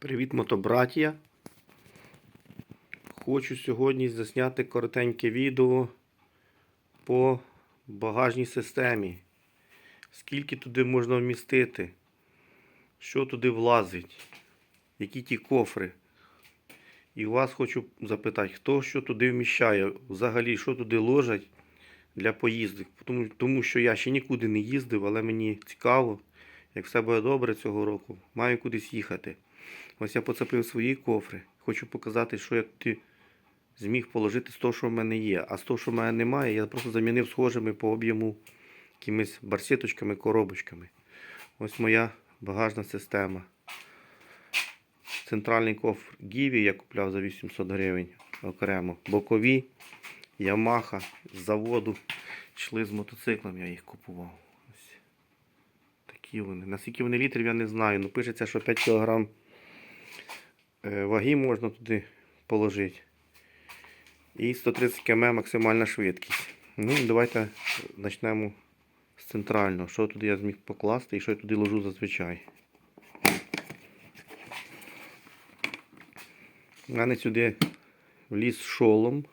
Привіт, мотобратія. Хочу сьогодні засняти коротеньке відео по багажній системі. Скільки туди можна вмістити, що туди влазить, які ті кофри. І вас хочу запитати, хто що туди вміщає, взагалі, що туди ложать для поїздок. Тому, тому що я ще нікуди не їздив, але мені цікаво, як все буде добре цього року, маю кудись їхати. Ось я поцепив свої кофри. Хочу показати, що я туди зміг положити з того, що в мене є. А з того, що в мене немає, я просто замінив схожими по об'єму якимись барсеточками, коробочками. Ось моя багажна система. Центральний кофр Гіві я купляв за 800 гривень окремо. Бокові, Ямаха з заводу. Йшли з мотоциклом, я їх купував. Ось такі вони. Наскільки вони літрів, я не знаю. Ну пишеться, що 5 кг ваги можна туди положити. І 130 км максимальна швидкість. Ну, давайте почнемо з центрального. Що туди я зміг покласти і що я туди ложу зазвичай. У мене сюди вліз шолом,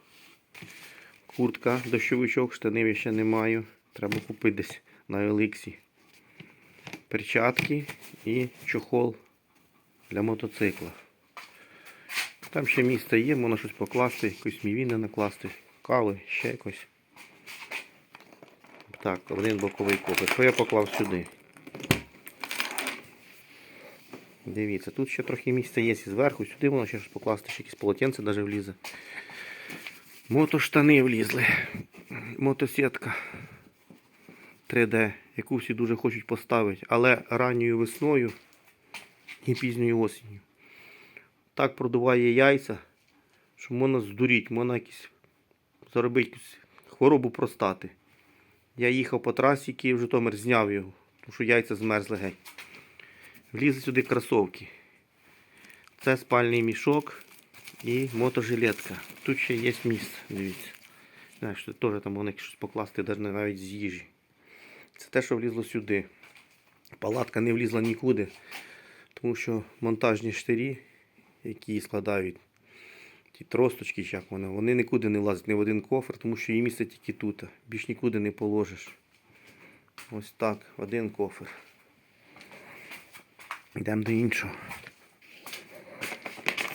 куртка, дощовичок, штанів я ще не маю. Треба купити десь на Еликсі. Перчатки і чохол для мотоцикла. Там ще місце є, можна щось покласти, якусь мівіни накласти, кави, ще якось. Так, один боковий копець. Що я поклав сюди? Дивіться, тут ще трохи місця є і зверху, сюди можна ще щось покласти, ще якісь полотенце навіть влізе. Мотоштани влізли. Мотосетка 3D, яку всі дуже хочуть поставити, але ранньою весною і пізньою осінню. Так продуває яйця, що можна здуріти, можна якісь заробити якусь хворобу простати. Я їхав по трасі, Київ Житомир зняв його, тому що яйця змерзли геть. Влізли сюди кросовки. Це спальний мішок і мотожилетка. Тут ще є місце, дивіться. Знаєш, що теж там можна щось покласти навіть з їжі. Це те, що влізло сюди. Палатка не влізла нікуди, тому що монтажні штирі, які складають ті тросточки, як вони, вони нікуди не влазять, ні в один кофр, тому що її місце тільки тут. Більш нікуди не положиш. Ось так, один кофр. Йдемо до іншого.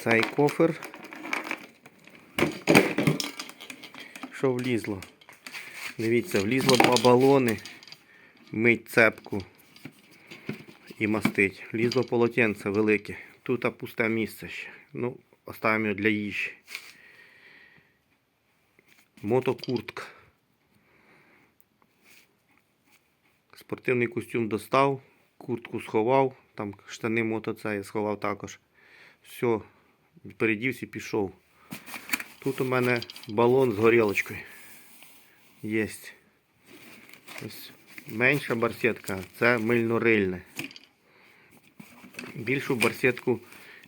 Цей кофр. Що влізло? Дивіться, влізло два балони, мить цепку і мастить. Влізло полотенце велике. Тут пусте місце ще. Ну, оставимо його для їжі. Мотокуртка. Спортивний костюм достав, куртку сховав, там штани мотоце я сховав також. Все, передівся і пішов. Тут у мене балон з горілочкою. Є. Ось менша барсетка, це мильно-рильне. Більшу барсетку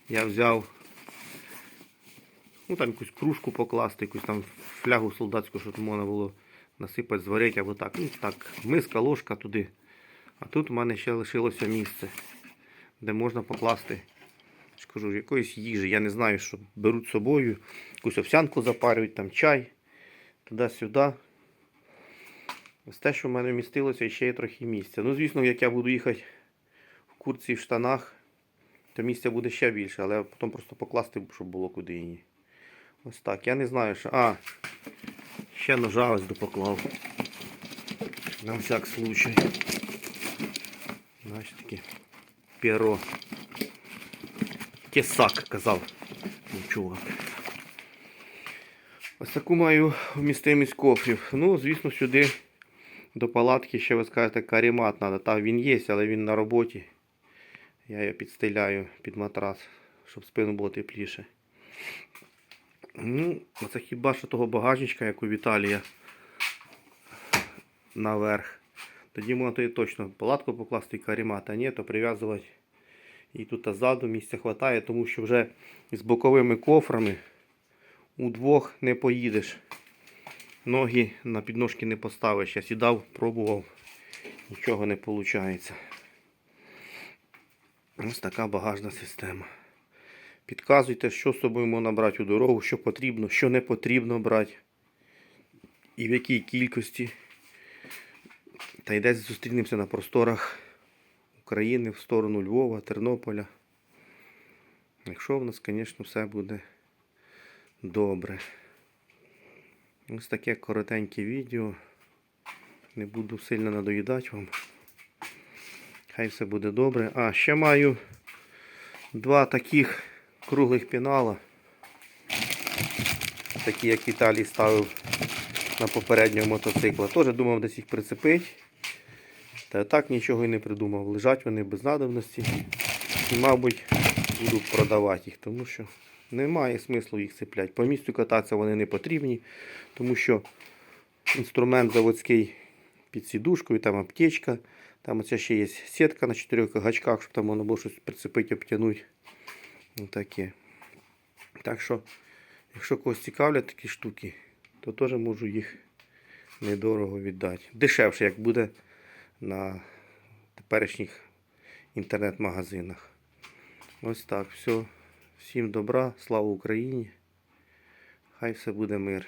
я взяв. Ну там якусь кружку покласти, якусь там флягу солдатську, щоб можна було насипати, зварити або так. Ну так, миска, ложка туди. А тут у мене ще лишилося місце, де можна покласти кажу, якоїсь їжі. Я не знаю, що беруть з собою. Якусь овсянку запарюють, там чай, туди-сюди. Ось те, що в мене вмістилося, ще є трохи місця. Ну, звісно, як я буду їхати в курці в штанах, то місця буде ще більше, але потім просто покласти, щоб було куди її. Ось так. Я не знаю, що. А, ще ножа ось допоклав. На всяк случай. Знаєш таке перо. Тесак казав. Чувак. Ось таку маю вмістимість кофрів. Ну, звісно, сюди до палатки ще ви скажете каремат треба. Так, він є, але він на роботі. Я його підстеляю під матрас, щоб спину було тепліше. Ну, оце хіба що того багажничка, як у Віталія наверх. Тоді можна тоді точно палатку покласти і каремат, а ні, то прив'язувати. І тут ззаду місця вистачає, тому що вже з боковими кофрами удвох не поїдеш. Ноги на підножки не поставиш. Я сідав, пробував, нічого не виходить. Ось така багажна система. Підказуйте, що з собою можна брати у дорогу, що потрібно, що не потрібно брати. І в якій кількості. Та й десь зустрінемося на просторах України в сторону Львова, Тернополя. Якщо в нас, звісно, все буде добре. Ось таке коротеньке відео. Не буду сильно надоїдати вам. Хай все буде добре. А, ще маю два таких круглих пінала. Такі, як Віталій ставив на попереднього мотоцикла. Теж думав десь їх прицепити. Та так нічого і не придумав. Лежать вони без надобності. І, мабуть, буду продавати їх, тому що немає смислу їх цепляти. По місту кататися вони не потрібні, тому що інструмент заводський під сідушкою, там аптечка, там оця ще є сітка на чотирьох гачках, щоб там можна було щось прицепити, обтягнути. Таке. Так що, якщо когось цікавлять такі штуки, то теж можу їх недорого віддати. Дешевше, як буде на теперішніх інтернет-магазинах. Ось так. Все. Всім добра, слава Україні. Хай все буде мир.